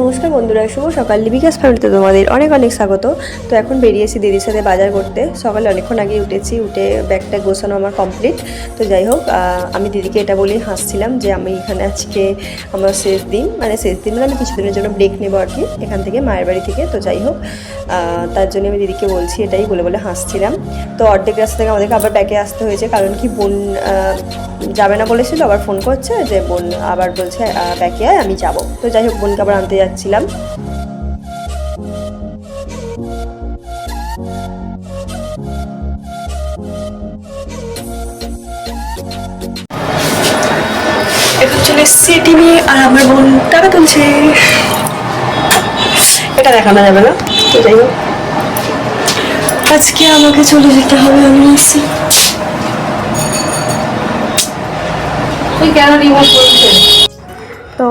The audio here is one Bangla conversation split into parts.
নমস্কার বন্ধুরা, শুভ সকাল। লিবিকাস ফ্যামিলিতে তোমাদের অনেক অনেক স্বাগত। তো এখন বেরিয়েছি দিদির সাথে বাজার করতে। সকালে অনেকক্ষণ আগে উঠেছি, উঠে ব্যাগটা গোছানো আমার কমপ্লিট তো যাই হোক আমি দিদিকে এটা বলেই হাসছিলাম যে আমি এখানে আজকে আমার শেষ দিন। মানে শেষ দিন মানে আমি কিছুদিনের জন্য ব্রেক নেব আর কি, এখান থেকে মায়ের বাড়ি থেকে। তো যাই হোক তার জন্য আমি দিদিকে বলছি এটাই বলে বলে হাসছিলাম। তো অর্ধেক রাস্তা থেকে আমাদেরকে আবার ব্যাগে আসতে হয়েছে। কারণ কি বোন যাবে না বলেছিল, আবার ফোন করছে যে বোন আবার বলছে ব্যাকে আয়, আমি যাব। তো যাই হোক, বোনকে আবার আনতে যাচ্ছিলাম। এখন চলে এসেছি এটি নিয়ে আর আমার বোন টাকা তুলছে। এটা দেখানো যাবে না তো যাই হোক। আজকে আমাকে চলে যেতে হবে আমি এসেছি তুই কেন রিমোট করছিস? তো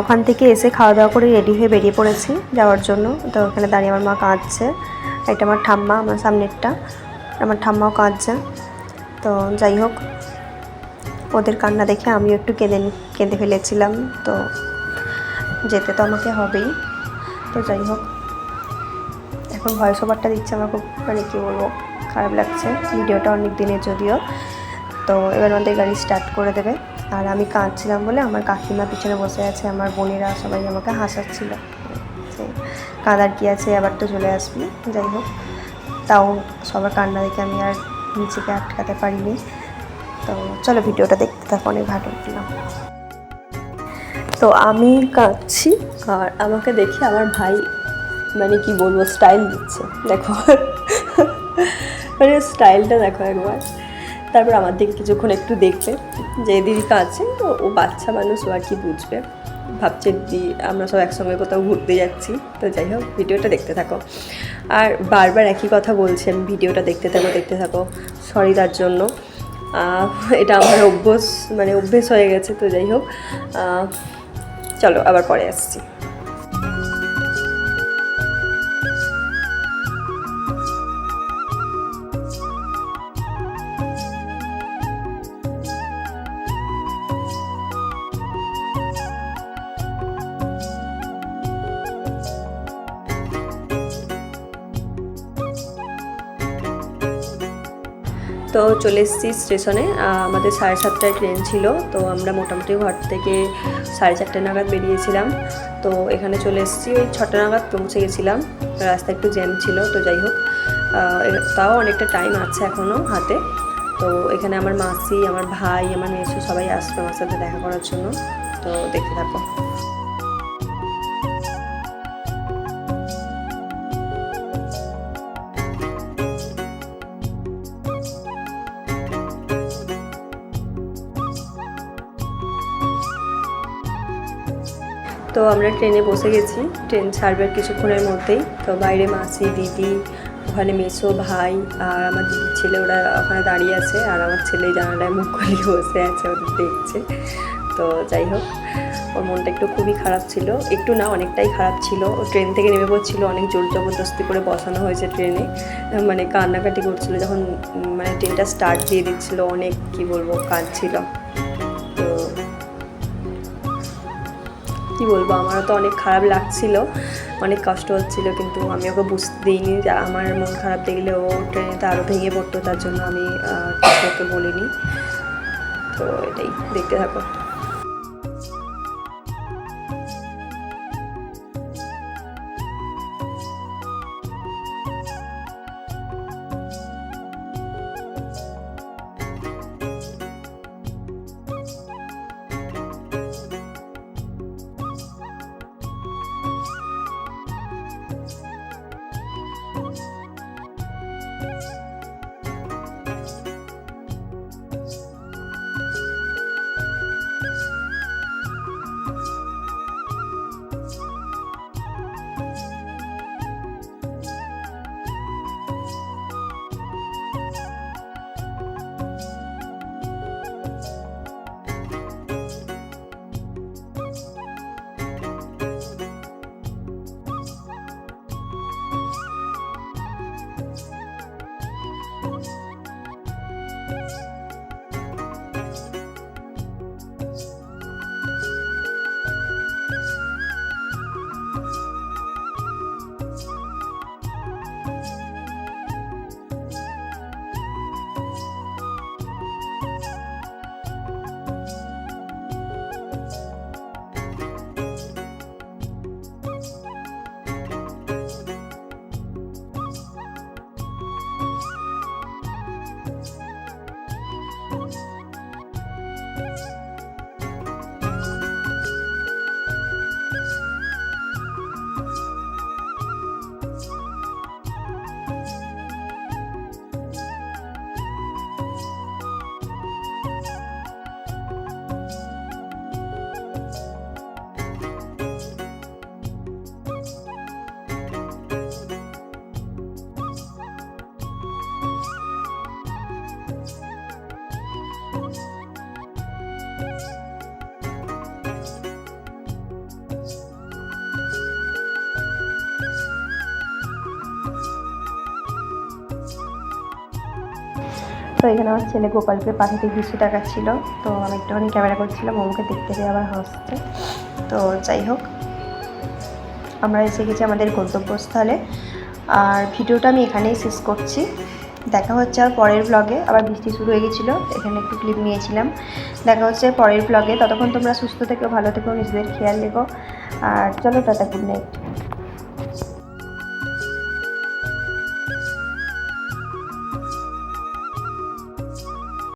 ওখান থেকে এসে খাওয়া দাওয়া করে রেডি হয়ে বেরিয়ে পড়েছি যাওয়ার জন্য। তো ওখানে দাঁড়িয়ে আমার মা কাঁদছে। এটা আমার ঠাম্মা, আমার সামনেরটা। আমার ঠাম্মাও কাঁদছে। তো যাই হোক, ওদের কান্না দেখে আমিও একটু কেঁদে কেঁদে ফেলেছিলাম। তো যেতে তো আমাকে হবেই। তো যাই হোক, এখন ভয়েস ওভারটা দিচ্ছে আমার খুব মানে কী বলব, খারাপ লাগছে। ভিডিওটা অনেক দিনের যদিও। তো এবার আমাদের গাড়ি স্টার্ট করে দেবে। আর আমি কাঁদছিলাম বলে আমার কাকিমা পিছনে বসে আছে, আমার বোনেরা সবাই আমাকে হাসাচ্ছিল। কাঁদার কি আছে আবার তো চলে আসবি, যাই হোক। তাও সবার কান্না দেখে আমি আর নিজেকে আটকাতে পারিনি। তো চলো ভিডিওটা দেখতে থাকো, অনেক ভালো লাগলাম তো আমি কাঁদছি, আর আমাকে দেখে আমার ভাই মানে কি বলব স্টাইল দিচ্ছে। দেখো। মানে স্টাইলটা দেখো একবার। তারপর আমার দিকে কিছুক্ষণ একটু দেখবে যে দিদি কাছে তো ও বাচ্চা মানুষ, ও আর কি বুঝবে। ভাবছে দিদি আমরা সব একসঙ্গে কোথাও ঘুরতে যাচ্ছি। তো যাই হোক, ভিডিওটা দেখতে থাকো। আর বারবার একই কথা বলছে আমি ভিডিওটা দেখতে থাকো দেখতে থাকো। সরি তার জন্য। এটা আমার অভ্যস মানে অভ্যেস হয়ে গেছে, তো যাই হোক। চলো আবার পরে আসছি। তো চলে এসেছি স্টেশনে। আমাদের সাড়ে সাতটায় ট্রেন ছিল, তো আমরা মোটামুটি ঘর থেকে সাড়ে চারটে নাগাদ বেরিয়েছিলাম। তো এখানে চলে এসেছি, ওই ছটা নাগাদ পৌঁছে গেছিলাম। রাস্তা একটু জ্যাম ছিল, তো যাই হোক। তাও অনেকটা টাইম আছে এখনও হাতে। তো এখানে আমার মাসি, আমার ভাই, আমার মেসো সবাই আসবে আমার সাথে দেখা করার জন্য। তো দেখতে থাকো। তো আমরা ট্রেনে বসে গেছি। ট্রেন ছাড়বে আর কিছুক্ষণের মধ্যেই। তো বাইরে মাসি, দিদি, ওখানে মেসো ভাই আর আমার দিদির ছেলে, ওরা ওখানে দাঁড়িয়ে আছে আর আমার ছেলে জানালায় মুখ খুলিয়ে বসে আছে, ওদের দেখছে। তো যাই হোক, ওর মনটা একটু খুবই খারাপ ছিল। একটু না, অনেকটাই খারাপ ছিল। ও ট্রেন থেকে নেমে পড়ছিল, অনেক জোর জবরদস্তি করে বসানো হয়েছে ট্রেনে। মানে কান্নাকাটি করছিল যখন মানে ট্রেনটা স্টার্ট দিয়ে দিচ্ছিল, অনেক, কি বলব, কাঁদছিল। কি বলব, আমারও তো অনেক খারাপ লাগছিল, অনেক কষ্ট হচ্ছিল, কিন্তু আমি ওকে বুঝতে দিইনি আমার মন খারাপ দেখলে ও ট্রেনেতে আরও ভেঙে পড়তো, তার জন্য আমি ওকে বলিনি। তো এটাই, দেখতে থাকো। তো এখানে আমার ছেলে গোপালকে পাঠাতে দুশো টাকা ছিল। তো আমি একটুখানি ক্যামেরা করছিলাম আমাকে দেখতে পেয়ে আবার হাসছে। তো যাই হোক, আমরা এসে গেছি আমাদের গন্তব্যস্থলে। আর ভিডিওটা আমি এখানেই শেষ করছি। দেখা হচ্ছে আর পরের ব্লগে আবার বৃষ্টি শুরু হয়ে গেছিল, এখানে একটু ক্লিপ নিয়েছিলাম। দেখা হচ্ছে পরের ব্লগে ততক্ষণ তোমরা সুস্থ থেকো, ভালো থেকো, নিজেদের খেয়াল রেখো। আর চলো টাটা গুড নাইট